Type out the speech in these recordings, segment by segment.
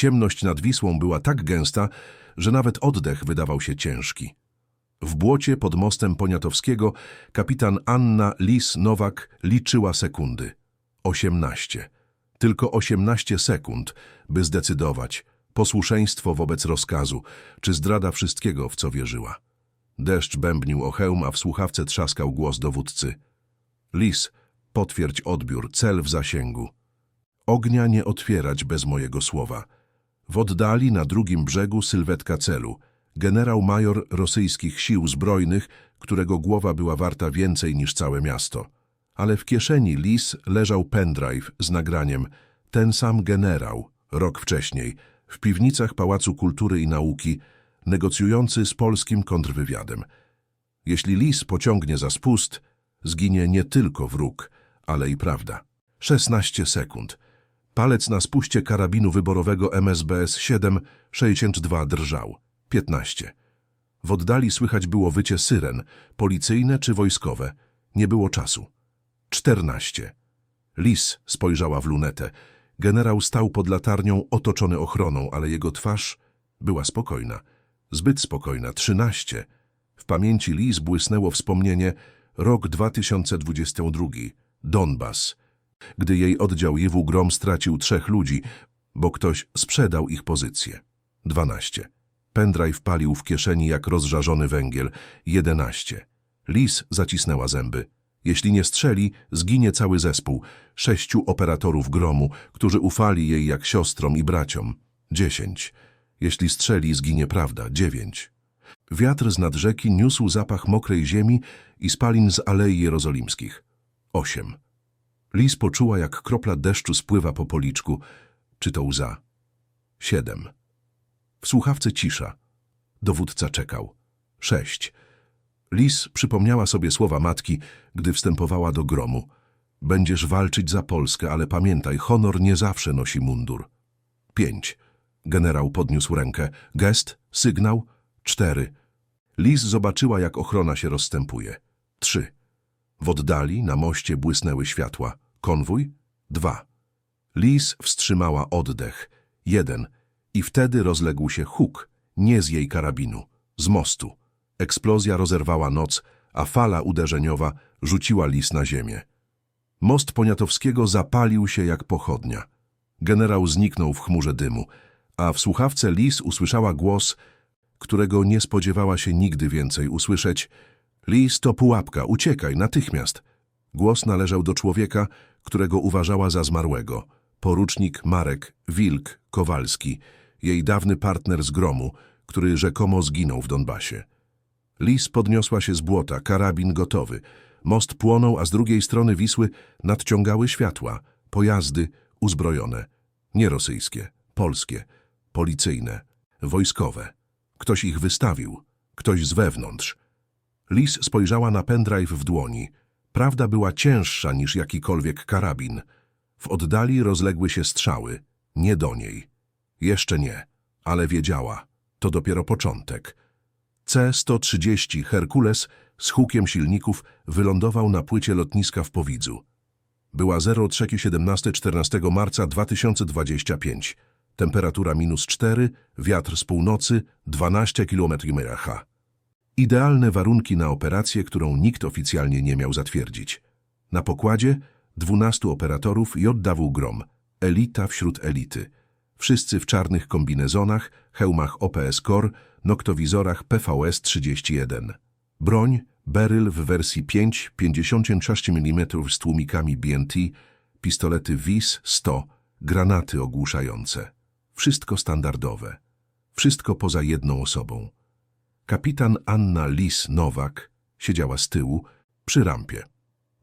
Ciemność nad Wisłą była tak gęsta, że nawet oddech wydawał się ciężki. W błocie pod mostem Poniatowskiego kapitan Anna Lis-Nowak liczyła sekundy. Osiemnaście. Tylko osiemnaście sekund, by zdecydować posłuszeństwo wobec rozkazu, czy zdrada wszystkiego, w co wierzyła. Deszcz bębnił o hełm, a w słuchawce trzaskał głos dowódcy. Lis, potwierdź odbiór, cel w zasięgu. Ognia nie otwierać bez mojego słowa. W oddali na drugim brzegu sylwetka celu. Generał major rosyjskich sił zbrojnych, którego głowa była warta więcej niż całe miasto. Ale w kieszeni Lis leżał pendrive z nagraniem. Ten sam generał, rok wcześniej, w piwnicach Pałacu Kultury i Nauki, negocjujący z polskim kontrwywiadem. Jeśli Lis pociągnie za spust, zginie nie tylko wróg, ale i prawda. 16 sekund. Palec na spuście karabinu wyborowego MSBS 762 drżał. 15. W oddali słychać było wycie syren, policyjne czy wojskowe. Nie było czasu. 14. Lis spojrzała w lunetę. Generał stał pod latarnią otoczony ochroną, ale jego twarz była spokojna. Zbyt spokojna. 13. W pamięci Lis błysnęło wspomnienie rok 2022. Donbas. Gdy jej oddział Jewu Grom stracił trzech ludzi, bo ktoś sprzedał ich pozycję. 12. Pendrive palił w kieszeni jak rozżarzony węgiel. 11. Lis zacisnęła zęby. Jeśli nie strzeli, zginie cały zespół. Sześciu operatorów gromu, którzy ufali jej jak siostrom i braciom. 10. Jeśli strzeli, zginie prawda. 9. Wiatr z nad rzeki niósł zapach mokrej ziemi i spalin z Alei Jerozolimskich. 8. Lis poczuła, jak kropla deszczu spływa po policzku. Czy to łza? 7. W słuchawce cisza. Dowódca czekał. 6. Lis przypomniała sobie słowa matki, gdy wstępowała do gromu. Będziesz walczyć za Polskę, ale pamiętaj, honor nie zawsze nosi mundur. 5. Generał podniósł rękę. Gest, sygnał. 4. Lis zobaczyła, jak ochrona się rozstępuje. 3. W oddali na moście błysnęły światła. Konwój? Dwa. Lis wstrzymała oddech. Jeden. I wtedy rozległ się huk, nie z jej karabinu, z mostu. Eksplozja rozerwała noc, a fala uderzeniowa rzuciła lis na ziemię. Most Poniatowskiego zapalił się jak pochodnia. Generał zniknął w chmurze dymu, a w słuchawce lis usłyszała głos, którego nie spodziewała się nigdy więcej usłyszeć. Lis to pułapka, uciekaj, natychmiast. Głos należał do człowieka, którego uważała za zmarłego. Porucznik Marek Wilk Kowalski, jej dawny partner z gromu, który rzekomo zginął w Donbasie. Lis podniosła się z błota, karabin gotowy. Most płonął, a z drugiej strony Wisły nadciągały światła, pojazdy uzbrojone. Nie rosyjskie, polskie, policyjne, wojskowe. Ktoś ich wystawił, ktoś z wewnątrz. Lis spojrzała na pendrive w dłoni. Prawda była cięższa niż jakikolwiek karabin. W oddali rozległy się strzały. Nie do niej. Jeszcze nie, ale wiedziała. To dopiero początek. C-130 Herkules z hukiem silników wylądował na płycie lotniska w Powidzu. Była 03.17-14 marca 2025. Temperatura minus 4, wiatr z północy, 12 km h. Idealne warunki na operację, którą nikt oficjalnie nie miał zatwierdzić. Na pokładzie 12 operatorów JW Grom, elita wśród elity. Wszyscy w czarnych kombinezonach, hełmach OPS Core, noktowizorach PVS 31. Broń, beryl w wersji 5, 56 mm z tłumikami BNT, pistolety WIS 100, granaty ogłuszające. Wszystko standardowe. Wszystko poza jedną osobą. Kapitan Anna Lis-Nowak siedziała z tyłu przy rampie.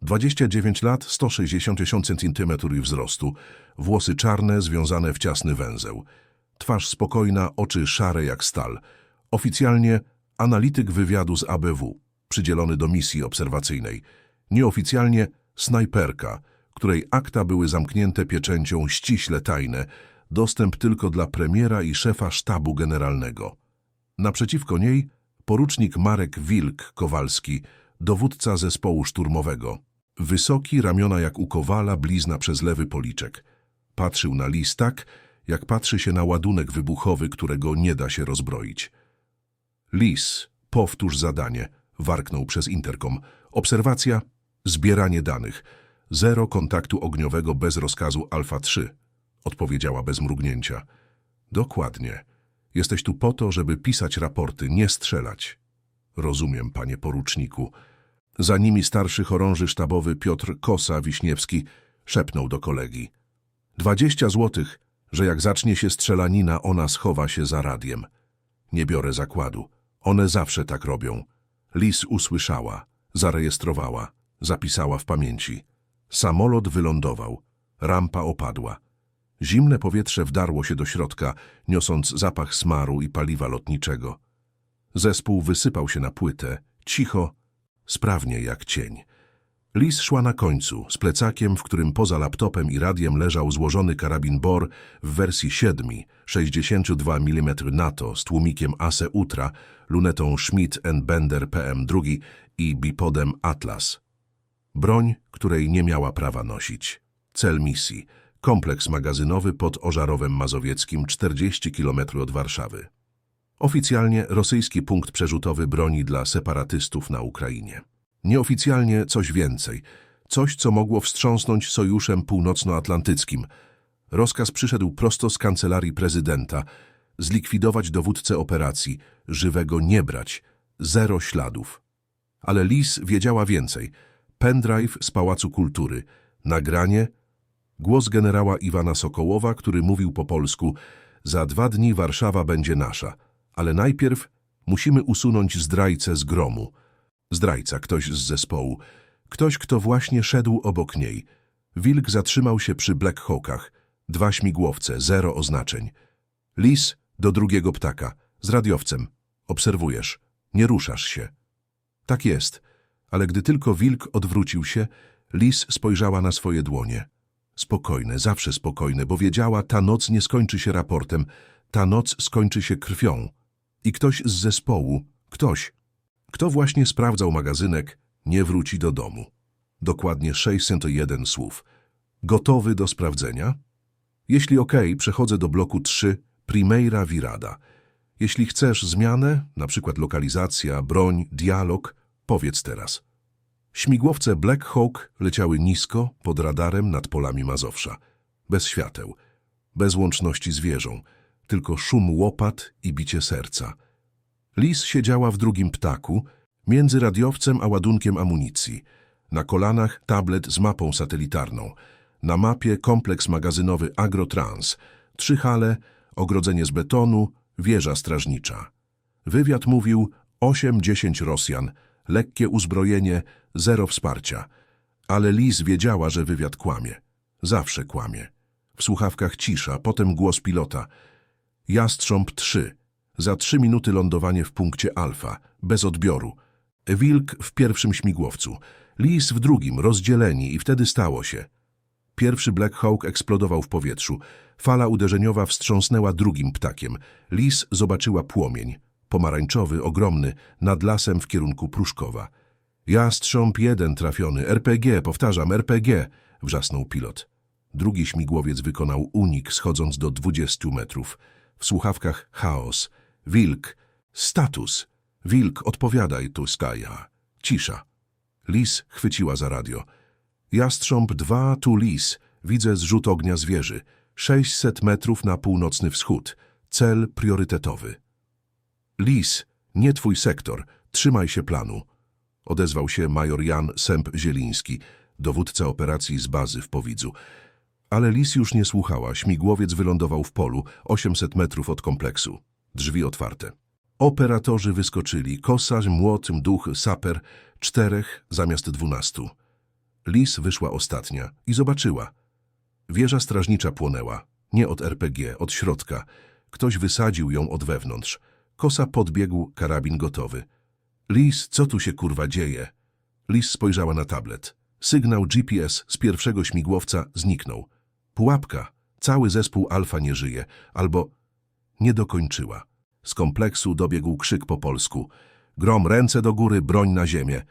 29 lat, 160 cm wzrostu, włosy czarne, związane w ciasny węzeł. Twarz spokojna, oczy szare jak stal. Oficjalnie analityk wywiadu z ABW, przydzielony do misji obserwacyjnej. Nieoficjalnie snajperka, której akta były zamknięte pieczęcią ściśle tajne, dostęp tylko dla premiera i szefa sztabu generalnego. Naprzeciwko niej porucznik Marek Wilk Kowalski, dowódca zespołu szturmowego. Wysoki, ramiona jak u kowala, blizna przez lewy policzek. Patrzył na lis tak, jak patrzy się na ładunek wybuchowy, którego nie da się rozbroić. Lis, powtórz zadanie, warknął przez interkom. Obserwacja, zbieranie danych. Zero kontaktu ogniowego bez rozkazu Alfa 3, odpowiedziała bez mrugnięcia. Dokładnie. Jesteś tu po to, żeby pisać raporty, nie strzelać. Rozumiem, panie poruczniku. Za nimi starszy chorąży sztabowy Piotr Kosa-Wiśniewski szepnął do kolegi. Dwadzieścia złotych, że jak zacznie się strzelanina, ona schowa się za radiem. Nie biorę zakładu. One zawsze tak robią. Lis usłyszała, zarejestrowała, zapisała w pamięci. Samolot wylądował. Rampa opadła. Zimne powietrze wdarło się do środka, niosąc zapach smaru i paliwa lotniczego. Zespół wysypał się na płytę, cicho, sprawnie jak cień. Lis szła na końcu, z plecakiem, w którym poza laptopem i radiem leżał złożony karabin BOR w wersji 7, 62 mm NATO z tłumikiem ASE Ultra, lunetą Schmidt Bender PM2 i bipodem Atlas. Broń, której nie miała prawa nosić. Cel misji. Kompleks magazynowy pod Ożarowem Mazowieckim, 40 km od Warszawy. Oficjalnie rosyjski punkt przerzutowy broni dla separatystów na Ukrainie. Nieoficjalnie coś więcej. Coś, co mogło wstrząsnąć Sojuszem Północnoatlantyckim. Rozkaz przyszedł prosto z kancelarii prezydenta. Zlikwidować dowódcę operacji, żywego nie brać, zero śladów. Ale Lis wiedziała więcej. Pendrive z Pałacu Kultury, nagranie, głos generała Iwana Sokołowa, który mówił po polsku Za dwa dni Warszawa będzie nasza, ale najpierw musimy usunąć zdrajcę z gromu. Zdrajca, ktoś z zespołu, ktoś, kto właśnie szedł obok niej. Wilk zatrzymał się przy Black Hawkach. Dwa śmigłowce, zero oznaczeń. Lis do drugiego ptaka, z radiowcem. Obserwujesz, nie ruszasz się. Tak jest, ale gdy tylko wilk odwrócił się, lis spojrzała na swoje dłonie. Spokojne, zawsze spokojne, bo wiedziała, ta noc nie skończy się raportem, ta noc skończy się krwią. I ktoś z zespołu, ktoś, kto właśnie sprawdzał magazynek, nie wróci do domu. Dokładnie 601 słów. Gotowy do sprawdzenia? Jeśli ok, przechodzę do bloku 3, Primeira Virada. Jeśli chcesz zmianę, na przykład lokalizacja, broń, dialog, powiedz teraz. Śmigłowce Black Hawk leciały nisko, pod radarem nad polami Mazowsza. Bez świateł, bez łączności z wieżą, tylko szum łopat i bicie serca. Lis siedziała w drugim ptaku, między radiowcem a ładunkiem amunicji. Na kolanach tablet z mapą satelitarną. Na mapie kompleks magazynowy Agrotrans. Trzy hale, ogrodzenie z betonu, wieża strażnicza. Wywiad mówił 8-10 Rosjan, lekkie uzbrojenie, zero wsparcia. Ale Liz wiedziała, że wywiad kłamie. Zawsze kłamie. W słuchawkach cisza, potem głos pilota. Jastrząb 3. Za trzy minuty lądowanie w punkcie Alfa, bez odbioru. Wilk w pierwszym śmigłowcu. Lis w drugim, rozdzieleni i wtedy stało się. Pierwszy Black Hawk eksplodował w powietrzu. Fala uderzeniowa wstrząsnęła drugim ptakiem. Lis zobaczyła płomień. Pomarańczowy, ogromny, nad lasem w kierunku Pruszkowa. Jastrząb jeden trafiony, RPG, powtarzam, RPG, wrzasnął pilot. Drugi śmigłowiec wykonał unik, schodząc do 20 metrów. W słuchawkach chaos. Wilk. Status. Wilk, odpowiadaj tu, Skaja. Cisza. Lis chwyciła za radio. Jastrząb 2, tu Lis. Widzę zrzut ognia zwierzy. 600 metrów na północny wschód. Cel priorytetowy. Lis, nie twój sektor. Trzymaj się planu. Odezwał się major Jan Sęp-Zieliński, dowódca operacji z bazy w Powidzu. Ale Lis już nie słuchała. Śmigłowiec wylądował w polu, 800 metrów od kompleksu. Drzwi otwarte. Operatorzy wyskoczyli. Kosarz, młot, duch, saper. Czterech zamiast dwunastu. Lis wyszła ostatnia i zobaczyła. Wieża strażnicza płonęła. Nie od RPG, od środka. Ktoś wysadził ją od wewnątrz. Kosa podbiegł, karabin gotowy. Lis, co tu się kurwa dzieje? Lis spojrzała na tablet. Sygnał GPS z pierwszego śmigłowca zniknął. Pułapka. Cały zespół Alfa nie żyje. Albo nie dokończyła. Z kompleksu dobiegł krzyk po polsku. Grom, ręce do góry, broń na ziemię.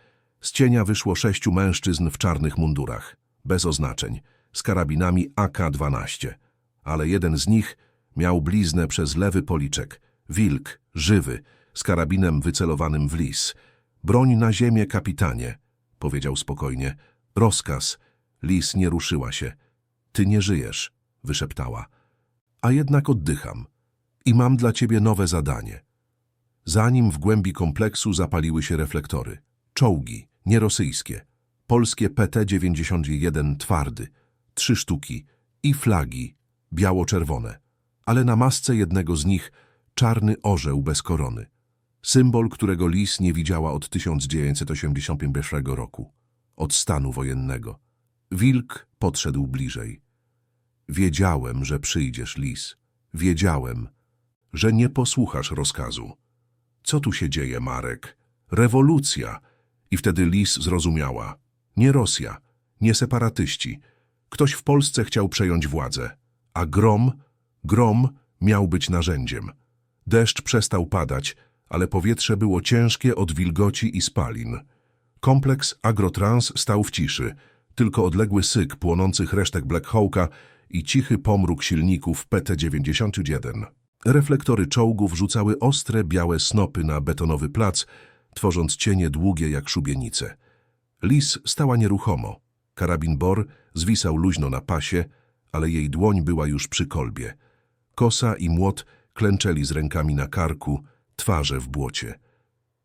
Z cienia wyszło sześciu mężczyzn w czarnych mundurach. Bez oznaczeń. Z karabinami AK-12. Ale jeden z nich Miał bliznę przez lewy policzek. Wilk, żywy, z karabinem wycelowanym w lis. Broń na ziemię, kapitanie, powiedział spokojnie. Rozkaz. Lis nie ruszyła się. Ty nie żyjesz, wyszeptała. A jednak oddycham. I mam dla ciebie nowe zadanie. Zanim w głębi kompleksu zapaliły się reflektory. Czołgi, nie rosyjskie. Polskie PT-91 twardy. Trzy sztuki. I flagi, biało-czerwone. Ale na masce jednego z nich czarny orzeł bez korony. Symbol, którego Lis nie widziała od 1981 roku. Od stanu wojennego. Wilk podszedł bliżej. Wiedziałem, że przyjdziesz, Lis. Wiedziałem, że nie posłuchasz rozkazu. Co tu się dzieje, Marek? Rewolucja. I wtedy Lis zrozumiała. Nie Rosja, nie separatyści. Ktoś w Polsce chciał przejąć władzę. A grom, grom miał być narzędziem. Deszcz przestał padać, ale powietrze było ciężkie od wilgoci i spalin. Kompleks Agrotrans stał w ciszy. Tylko odległy syk płonących resztek Black Hawka i cichy pomruk silników PT-91. Reflektory czołgów rzucały ostre, białe snopy na betonowy plac, tworząc cienie długie jak szubienice. Lis stała nieruchomo. Karabin Bor zwisał luźno na pasie, ale jej dłoń była już przy kolbie. Kosa i młot klęczeli z rękami na karku, twarze w błocie.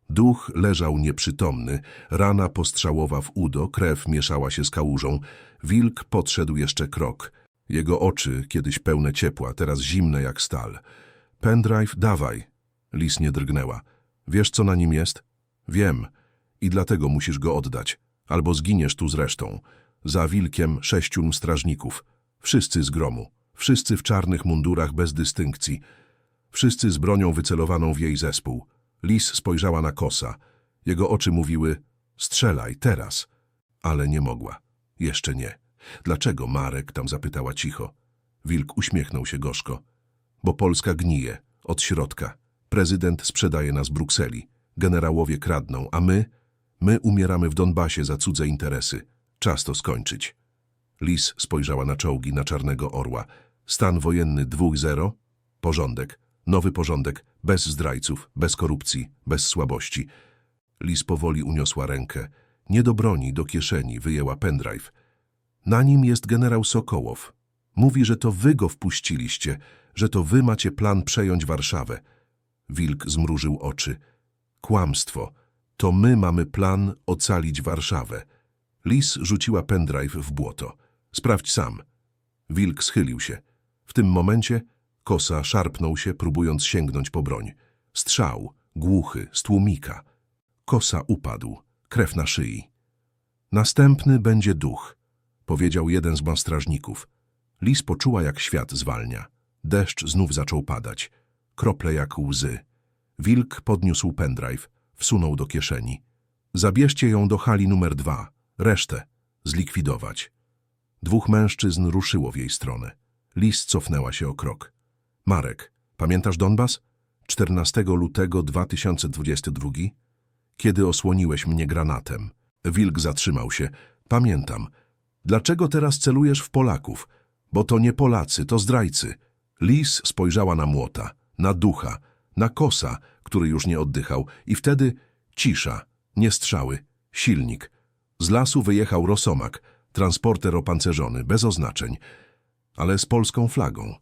Duch leżał nieprzytomny, rana postrzałowa w udo, krew mieszała się z kałużą. Wilk podszedł jeszcze krok. Jego oczy, kiedyś pełne ciepła, teraz zimne jak stal. Pendrive, dawaj. Lis nie drgnęła. Wiesz, co na nim jest? Wiem. I dlatego musisz go oddać. Albo zginiesz tu z resztą. Za wilkiem sześciu strażników. Wszyscy z gromu. Wszyscy w czarnych mundurach bez dystynkcji. Wszyscy z bronią wycelowaną w jej zespół. Lis spojrzała na kosa. Jego oczy mówiły, strzelaj, teraz. Ale nie mogła. Jeszcze nie. Dlaczego, Marek? Tam zapytała cicho. Wilk uśmiechnął się gorzko. Bo Polska gnije. Od środka. Prezydent sprzedaje nas Brukseli. Generałowie kradną, a my? My umieramy w Donbasie za cudze interesy. Czas to skończyć. Lis spojrzała na czołgi, na czarnego orła. Stan wojenny 2-0. Porządek. Nowy porządek. Bez zdrajców, bez korupcji, bez słabości. Lis powoli uniosła rękę. Nie do broni, do kieszeni, wyjęła pendrive. Na nim jest generał Sokołow. Mówi, że to wy go wpuściliście, że to wy macie plan przejąć Warszawę. Wilk zmrużył oczy. Kłamstwo. To my mamy plan ocalić Warszawę. Lis rzuciła pendrive w błoto. Sprawdź sam. Wilk schylił się. W tym momencie kosa szarpnął się, próbując sięgnąć po broń. Strzał, głuchy, z tłumika. Kosa upadł, krew na szyi. Następny będzie duch, powiedział jeden z strażników. Lis poczuła, jak świat zwalnia. Deszcz znów zaczął padać. Krople jak łzy. Wilk podniósł pendrive, wsunął do kieszeni. Zabierzcie ją do hali numer dwa. Resztę zlikwidować. Dwóch mężczyzn ruszyło w jej stronę. Lis cofnęła się o krok. Marek, pamiętasz Donbas? 14 lutego 2022? Kiedy osłoniłeś mnie granatem. Wilk zatrzymał się. Pamiętam. Dlaczego teraz celujesz w Polaków? Bo to nie Polacy, to zdrajcy. Lis spojrzała na młota, na ducha, na kosa, który już nie oddychał i wtedy cisza, nie strzały, silnik. Z lasu wyjechał Rosomak, transporter opancerzony, bez oznaczeń, ale z polską flagą.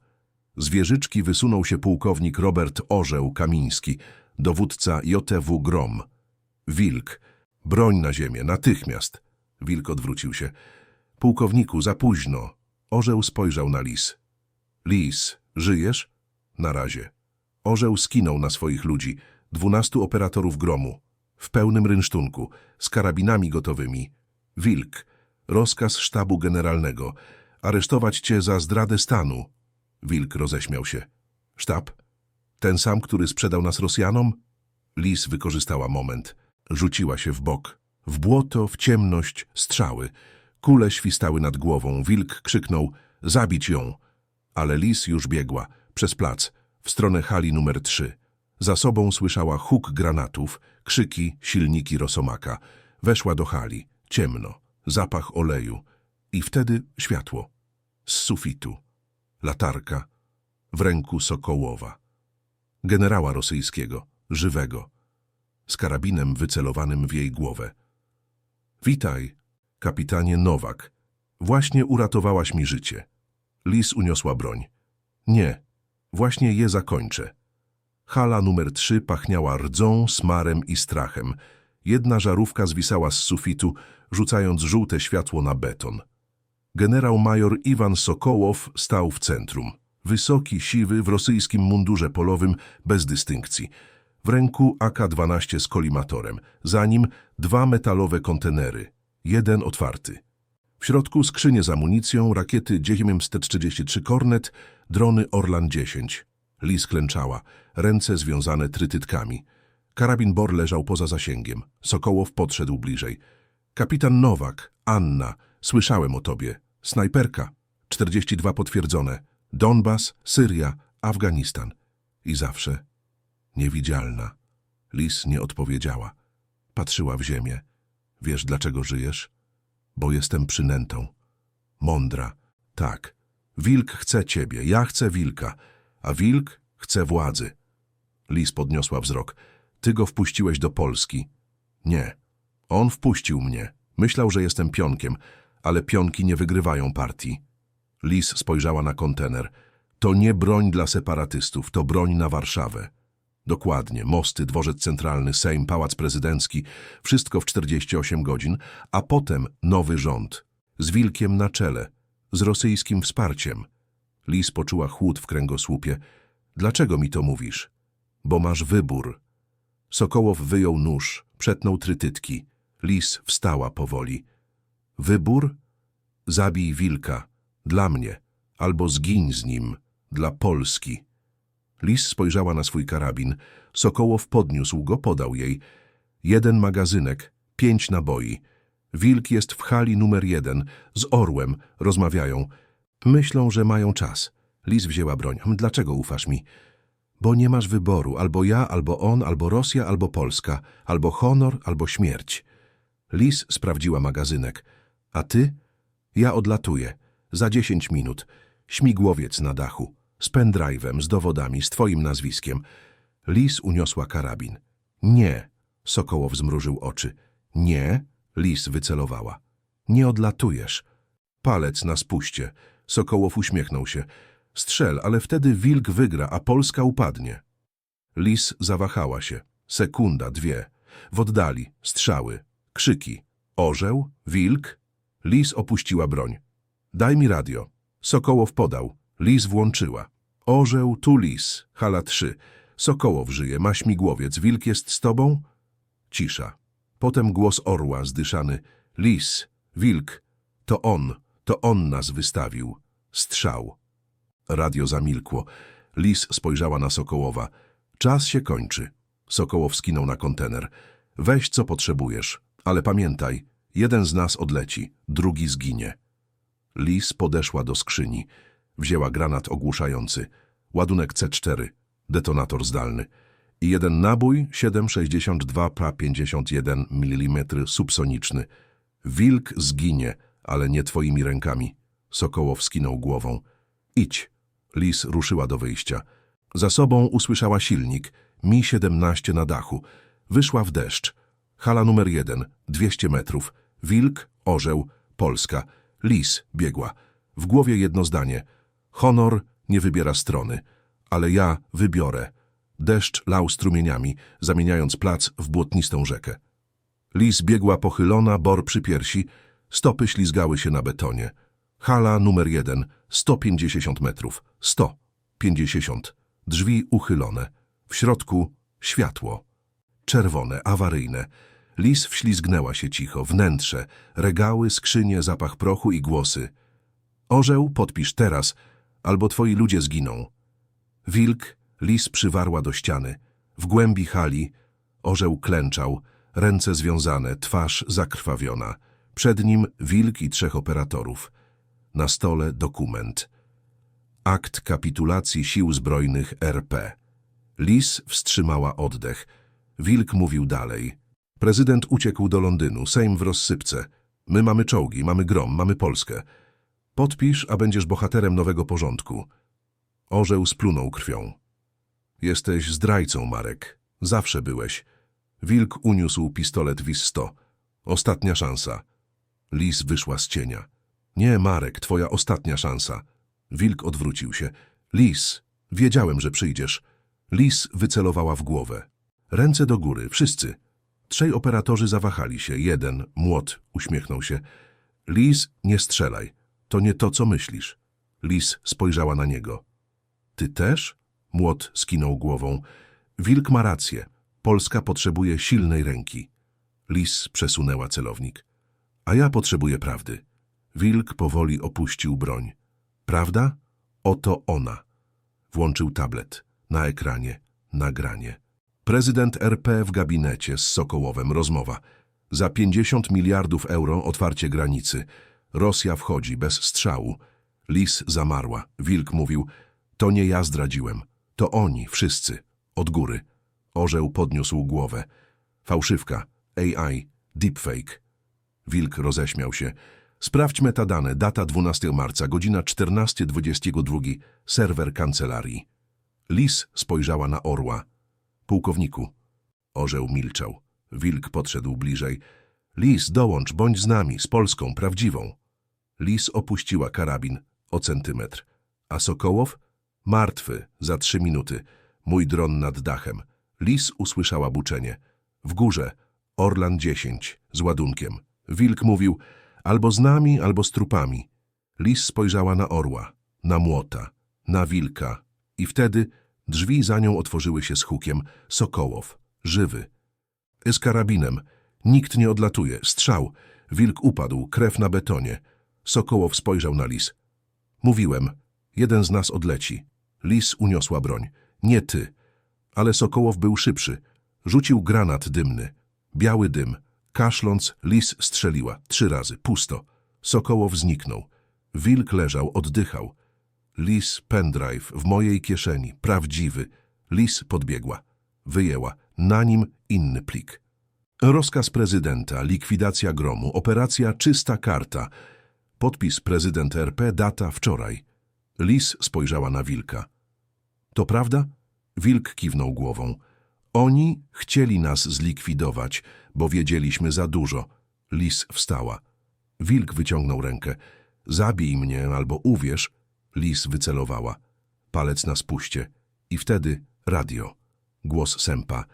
Z wieżyczki wysunął się pułkownik Robert Orzeł Kamiński, dowódca JW Grom. Wilk. Broń na ziemię, natychmiast. Wilk odwrócił się. Pułkowniku, za późno. Orzeł spojrzał na lis. Lis, żyjesz? Na razie. Orzeł skinął na swoich ludzi, dwunastu operatorów gromu, w pełnym rynsztunku, z karabinami gotowymi. Wilk, rozkaz sztabu generalnego, aresztować cię za zdradę stanu. Wilk roześmiał się. Sztab? Ten sam, który sprzedał nas Rosjanom? Lis wykorzystała moment. Rzuciła się w bok. W błoto, w ciemność, strzały. Kule świstały nad głową. Wilk krzyknął, zabić ją. Ale lis już biegła, przez plac, w stronę hali numer trzy. Za sobą słyszała huk granatów, krzyki, silniki rosomaka. Weszła do hali. Ciemno, zapach oleju. I wtedy światło. Z sufitu. Latarka. w ręku Sokołowa. Generała rosyjskiego, żywego, z karabinem wycelowanym w jej głowę. Witaj, kapitanie Nowak. Właśnie uratowałaś mi życie. Lis uniosła broń. Nie, właśnie je zakończę. Hala numer trzy pachniała rdzą, smarem i strachem. Jedna żarówka zwisała z sufitu, rzucając żółte światło na beton. Generał major Iwan Sokołow stał w centrum. Wysoki, siwy, w rosyjskim mundurze polowym, bez dystynkcji. W ręku AK-12 z kolimatorem, za nim dwa metalowe kontenery, jeden otwarty. W środku skrzynie z amunicją, rakiety GM-133 Kornet, drony Orlan 10. Lis klęczała, ręce związane trytytkami. Karabin Bor leżał poza zasięgiem. Sokołow podszedł bliżej. Kapitan Nowak, Anna, słyszałem o tobie. Snajperka. 42 potwierdzone. Donbas, Syria, Afganistan. I zawsze niewidzialna. Lis nie odpowiedziała. Patrzyła w ziemię. Wiesz, dlaczego żyjesz? Bo jestem przynętą. Mądra. Tak. Wilk chce ciebie, ja chcę wilka, a wilk chce władzy. Lis podniosła wzrok. Ty go wpuściłeś do Polski. Nie. On wpuścił mnie. Myślał, że jestem pionkiem, ale pionki nie wygrywają partii. Lis spojrzała na kontener. To nie broń dla separatystów, to broń na Warszawę. Dokładnie, mosty, dworzec centralny, Sejm, pałac prezydencki, wszystko w 48 godzin, a potem nowy rząd. Z wilkiem na czele, z rosyjskim wsparciem. Lis poczuła chłód w kręgosłupie. Dlaczego mi to mówisz? Bo masz wybór. Sokołow wyjął nóż, przetnął trytytki. Lis wstała powoli. Wybór? Zabij wilka. Dla mnie. Albo zgiń z nim. Dla Polski. Lis spojrzała na swój karabin. Sokołow podniósł go, podał jej. Jeden magazynek, pięć naboi. Wilk jest w hali numer jeden. Z orłem rozmawiają. Myślą, że mają czas. Lis wzięła broń. Hm, Dlaczego ufasz mi? Bo nie masz wyboru. Albo ja, albo on, albo Rosja, albo Polska. Albo honor, albo śmierć. Lis sprawdziła magazynek. A ty? Ja odlatuję. Za dziesięć minut. Śmigłowiec na dachu. Z pendrive'em, z dowodami, z twoim nazwiskiem. Lis uniosła karabin. Nie. Sokołow zmrużył oczy. Nie. Lis wycelowała. Nie odlatujesz. Palec na spuście. Sokołow uśmiechnął się. Strzel, ale wtedy wilk wygra, a Polska upadnie. Lis zawahała się. Sekunda, dwie. W oddali strzały, krzyki. Orzeł, wilk. Lis opuściła broń. Daj mi radio. Sokołow podał. Lis włączyła. Orzeł, tu lis. Hala trzy. Sokołow żyje, ma śmigłowiec. Wilk jest z tobą? Cisza. Potem głos orła zdyszany. Lis, wilk. To on, to on nas wystawił. Strzał. Radio zamilkło. Lis spojrzała na Sokołowa. Czas się kończy. Sokołow skinął na kontener. Weź co potrzebujesz, ale pamiętaj, jeden z nas odleci, drugi zginie. Lis podeszła do skrzyni. Wzięła granat ogłuszający, ładunek C4, detonator zdalny i jeden nabój 7,62 pa 51 mm subsoniczny. Wilk zginie, ale nie twoimi rękami. Sokołow skinął głową. Idź. Lis ruszyła do wyjścia. Za sobą usłyszała silnik, Mi-17 na dachu. Wyszła w deszcz. Hala numer jeden, 200 metrów. Wilk, orzeł, Polska. Lis biegła. W głowie jedno zdanie. Honor nie wybiera strony, ale ja wybiorę. Deszcz lał strumieniami, zamieniając plac w błotnistą rzekę. Lis biegła pochylona, bor przy piersi, stopy ślizgały się na betonie. Hala numer jeden, 150 metrów, 150. Drzwi uchylone. W środku światło. Czerwone, awaryjne. Lis wślizgnęła się cicho, wnętrze, regały, skrzynie, zapach prochu i głosy. Orzeł, podpisz teraz, albo twoi ludzie zginą. Wilk, lis przywarła do ściany. W głębi hali orzeł klęczał, ręce związane, twarz zakrwawiona. Przed nim wilk i trzech operatorów. Na stole dokument. Akt kapitulacji sił zbrojnych RP. Lis wstrzymała oddech. Wilk mówił dalej. Prezydent uciekł do Londynu, Sejm w rozsypce. My mamy czołgi, mamy grom, mamy Polskę. Podpisz, a będziesz bohaterem nowego porządku. Orzeł splunął krwią. Jesteś zdrajcą, Marek. Zawsze byłeś. Wilk uniósł pistolet WIS 100. Ostatnia szansa. Lis wyszła z cienia. Nie, Marek, twoja ostatnia szansa. Wilk odwrócił się. Lis, wiedziałem, że przyjdziesz. Lis wycelowała w głowę. Ręce do góry, wszyscy. Trzej operatorzy zawahali się. Jeden, młot, uśmiechnął się. Lis, nie strzelaj. To nie to, co myślisz. Lis spojrzała na niego. Ty też? Młot skinął głową. Wilk ma rację. Polska potrzebuje silnej ręki. Lis przesunęła celownik. A ja potrzebuję prawdy. Wilk powoli opuścił broń. Prawda? Oto ona. Włączył tablet. Na ekranie. Nagranie. Prezydent RP w gabinecie z Sokołowem. Rozmowa. Za 50 miliardów euro otwarcie granicy. Rosja wchodzi bez strzału. Lis zamarła. Wilk mówił, to nie ja zdradziłem. To oni, wszyscy. Od góry. Orzeł podniósł głowę. Fałszywka. AI. Deepfake. Wilk roześmiał się. Sprawdź metadane. Data 12 marca, godzina 14.22. Serwer kancelarii. Lis spojrzała na orła. Pułkowniku. Orzeł milczał. Wilk podszedł bliżej. Lis, dołącz, bądź z nami, z Polską, prawdziwą. Lis opuściła karabin o centymetr. A Sokołow? Martwy, za trzy minuty. Mój dron nad dachem. Lis usłyszała buczenie. W górze. Orlan 10, z ładunkiem. Wilk mówił, albo z nami, albo z trupami. Lis spojrzała na orła, na młota, na wilka. I wtedy drzwi za nią otworzyły się z hukiem. Sokołow, żywy. Z karabinem. Nikt nie odlatuje. Strzał. Wilk upadł, krew na betonie. Sokołow spojrzał na lis. Mówiłem, jeden z nas odleci. Lis uniosła broń. Nie ty. Ale Sokołow był szybszy. Rzucił granat dymny. Biały dym. Kaszląc, lis strzeliła. Trzy razy. Pusto. Sokołow zniknął. Wilk leżał, oddychał. Lis pendrive w mojej kieszeni. Prawdziwy. Lis podbiegła. Wyjęła. Na nim inny plik. Rozkaz prezydenta, likwidacja gromu, operacja czysta karta. Podpis prezydent RP, data wczoraj. Lis spojrzała na wilka. To prawda? Wilk kiwnął głową. Oni chcieli nas zlikwidować, bo wiedzieliśmy za dużo. Lis wstała. Wilk wyciągnął rękę. Zabij mnie albo uwierz. Lis wycelowała. Palec na spuście. I wtedy radio. Głos sępa.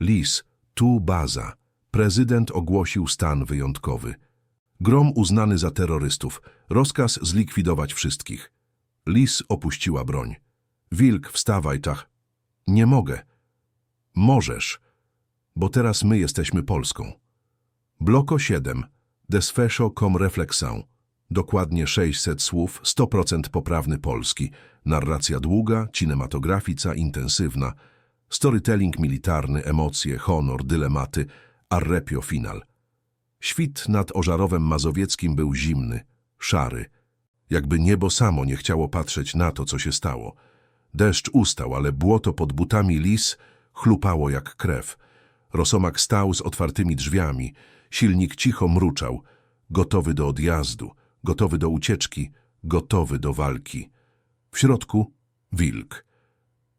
Lis, tu baza. Prezydent ogłosił stan wyjątkowy. Grom uznany za terrorystów. Rozkaz zlikwidować wszystkich. Lis opuściła broń. Wilk, wstawaj, tach. Nie mogę. Możesz, bo teraz my jesteśmy Polską. Bloko 7. Desfeszo com reflexão. Dokładnie 600 słów, 100% poprawny polski. Narracja długa, cinematografica intensywna. Storytelling militarny, emocje, honor, dylematy, arrepio final. Świt nad Ożarowem Mazowieckim był zimny, szary. Jakby niebo samo nie chciało patrzeć na to, co się stało. Deszcz ustał, ale błoto pod butami lis chlupało jak krew. Rosomak stał z otwartymi drzwiami, silnik cicho mruczał, gotowy do odjazdu, gotowy do ucieczki, gotowy do walki. W środku wilk.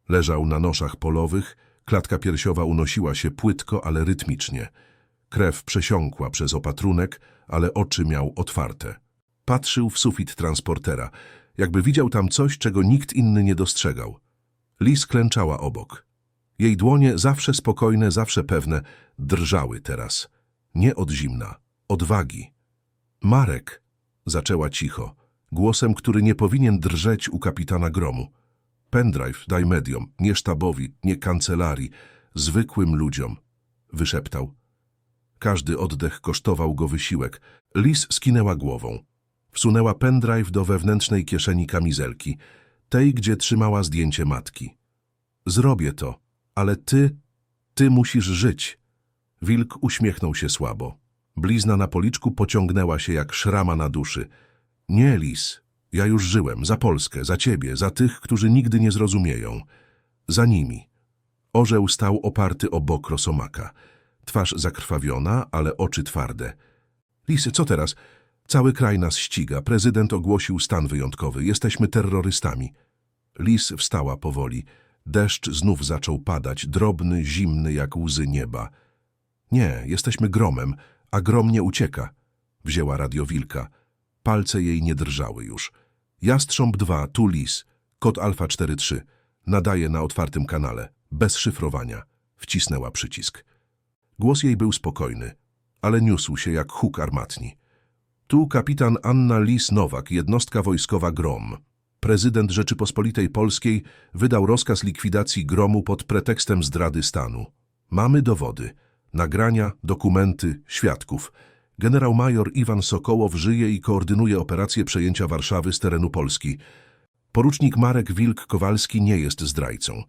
Leżał na noszach polowych, klatka piersiowa unosiła się płytko, ale rytmicznie. Krew przesiąkła przez opatrunek, ale oczy miał otwarte. Patrzył w sufit transportera, jakby widział tam coś, czego nikt inny nie dostrzegał. Lis klęczała obok. Jej dłonie, zawsze spokojne, zawsze pewne, drżały teraz. Nie od zimna, od wagi. Marek, zaczęła cicho, głosem, który nie powinien drżeć u kapitana gromu. Pendrive daj mediom, nie sztabowi, nie kancelarii, zwykłym ludziom, wyszeptał. Każdy oddech kosztował go wysiłek. Lis skinęła głową. Wsunęła pendrive do wewnętrznej kieszeni kamizelki, tej, gdzie trzymała zdjęcie matki. Zrobię to, ale ty, ty musisz żyć. Wilk uśmiechnął się słabo. Blizna na policzku pociągnęła się jak szrama na duszy. Nie, Lis, ja już żyłem, za Polskę, za ciebie, za tych, którzy nigdy nie zrozumieją. Za nimi. Orzeł stał oparty o bok Rosomaka. Twarz zakrwawiona, ale oczy twarde. Lisy, co teraz? Cały kraj nas ściga. Prezydent ogłosił stan wyjątkowy. Jesteśmy terrorystami. Lis wstała powoli. Deszcz znów zaczął padać, drobny, zimny jak łzy nieba. Nie, jesteśmy gromem, a grom nie ucieka. Wzięła radio wilka. Palce jej nie drżały już. Jastrząb 2, tu lis. Kod Alfa 43. Nadaje na otwartym kanale. Bez szyfrowania. Wcisnęła przycisk. Głos jej był spokojny, ale niósł się jak huk armatni. Tu kapitan Anna Lis-Nowak, jednostka wojskowa GROM. Prezydent Rzeczypospolitej Polskiej wydał rozkaz likwidacji gromu pod pretekstem zdrady stanu. Mamy dowody, nagrania, dokumenty, świadków. Generał major Iwan Sokołow żyje i koordynuje operację przejęcia Warszawy z terenu Polski. Porucznik Marek Wilk-Kowalski nie jest zdrajcą.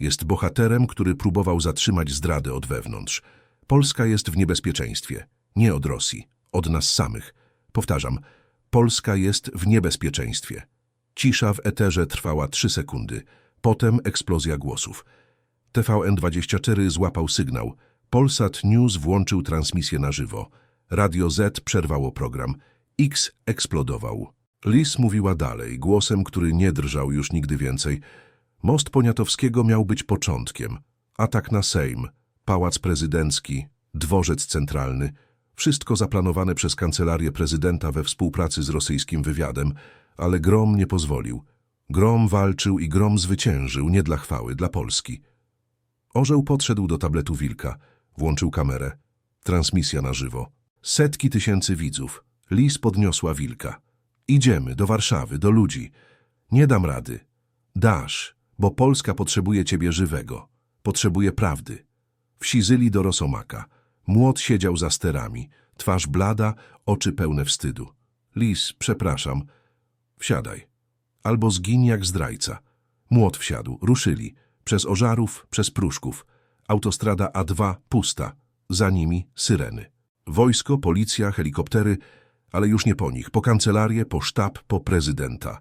Jest bohaterem, który próbował zatrzymać zdradę od wewnątrz. Polska jest w niebezpieczeństwie. Nie od Rosji, od nas samych. Powtarzam, Polska jest w niebezpieczeństwie. Cisza w eterze trwała trzy sekundy. Potem eksplozja głosów. TVN24 złapał sygnał. Polsat News włączył transmisję na żywo. Radio Z przerwało program. X eksplodował. Lis mówiła dalej, głosem, który nie drżał już nigdy więcej. Most Poniatowskiego miał być początkiem. Atak na Sejm, Pałac Prezydencki, Dworzec Centralny. Wszystko zaplanowane przez kancelarię prezydenta we współpracy z rosyjskim wywiadem, ale Grom nie pozwolił. Grom walczył i Grom zwyciężył, nie dla chwały, dla Polski. Orzeł podszedł do tabletu wilka, włączył kamerę. Transmisja na żywo. Setki tysięcy widzów. Lis podniosła wilka. Idziemy do Warszawy, do ludzi. Nie dam rady. Dasz, bo Polska potrzebuje ciebie żywego. Potrzebuje prawdy. Wsizyli do Rosomaka. Młot siedział za sterami. Twarz blada, oczy pełne wstydu. Lis, przepraszam. Wsiadaj. Albo zgiń jak zdrajca. Młot wsiadł. Ruszyli. Przez Ożarów, przez Pruszków. Autostrada A2 pusta. Za nimi syreny. Wojsko, policja, helikoptery, ale już nie po nich. Po kancelarię, po sztab, po prezydenta.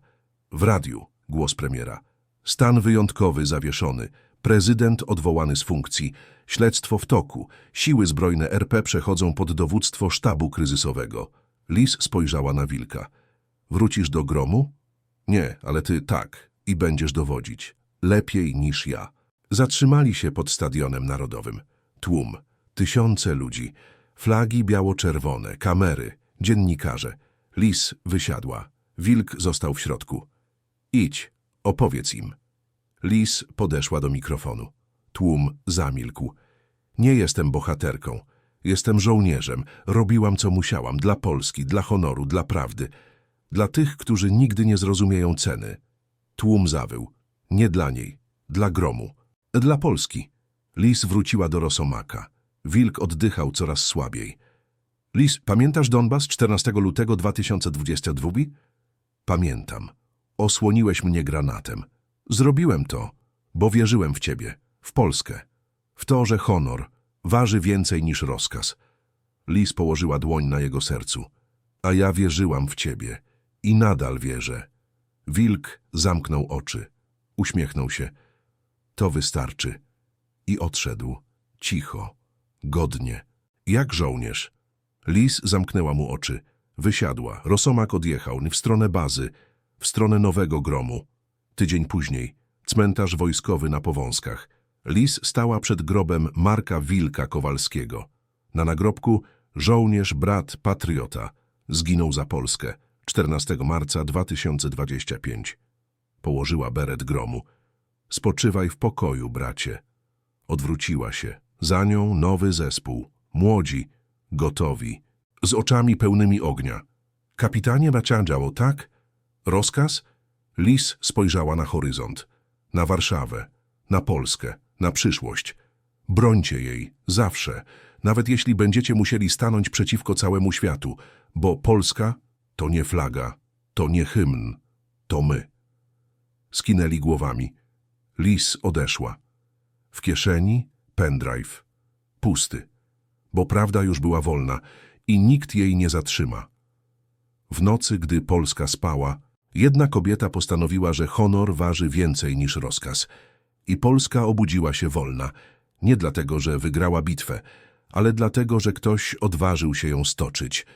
W radiu głos premiera. Stan wyjątkowy zawieszony. Prezydent odwołany z funkcji. Śledztwo w toku. Siły zbrojne RP przechodzą pod dowództwo sztabu kryzysowego. Lis spojrzała na wilka. Wrócisz do gromu? Nie, ale ty tak i będziesz dowodzić. Lepiej niż ja. Zatrzymali się pod stadionem narodowym. Tłum, tysiące ludzi, flagi biało-czerwone, kamery, dziennikarze. Lis wysiadła. Wilk został w środku. Idź, opowiedz im. Lis podeszła do mikrofonu. Tłum zamilkł. Nie jestem bohaterką. Jestem żołnierzem. Robiłam, co musiałam. Dla Polski, dla honoru, dla prawdy. Dla tych, którzy nigdy nie zrozumieją ceny. Tłum zawył. Nie dla niej. Dla gromu. Dla Polski. Lis wróciła do Rosomaka. Wilk oddychał coraz słabiej. Lis, pamiętasz Donbas 14 lutego 2022? Pamiętam. Osłoniłeś mnie granatem. Zrobiłem to, bo wierzyłem w ciebie, w Polskę. W to, że honor waży więcej niż rozkaz. Lis położyła dłoń na jego sercu. A ja wierzyłam w ciebie i nadal wierzę. Wilk zamknął oczy. Uśmiechnął się. To wystarczy. I odszedł. Cicho. Godnie. Jak żołnierz. Lis zamknęła mu oczy. Wysiadła. Rosomak odjechał w stronę bazy, w stronę nowego gromu. Tydzień później. Cmentarz wojskowy na Powązkach. Lis stała przed grobem Marka Wilka Kowalskiego. Na nagrobku żołnierz, brat, patriota. Zginął za Polskę. 14 marca 2025. Położyła beret gromu. Spoczywaj w pokoju, bracie. Odwróciła się. Za nią nowy zespół. Młodzi, gotowi, z oczami pełnymi ognia. Kapitanie naciągało, tak? Rozkaz? Lis spojrzała na horyzont. Na Warszawę, na Polskę, na przyszłość. Brońcie jej, zawsze, nawet jeśli będziecie musieli stanąć przeciwko całemu światu, bo Polska to nie flaga, to nie hymn, to my. Skinęli głowami. Lis odeszła. W kieszeni pendrive. Pusty. Bo prawda już była wolna i nikt jej nie zatrzyma. W nocy, gdy Polska spała, jedna kobieta postanowiła, że honor waży więcej niż rozkaz. I Polska obudziła się wolna. Nie dlatego, że wygrała bitwę, ale dlatego, że ktoś odważył się ją stoczyć –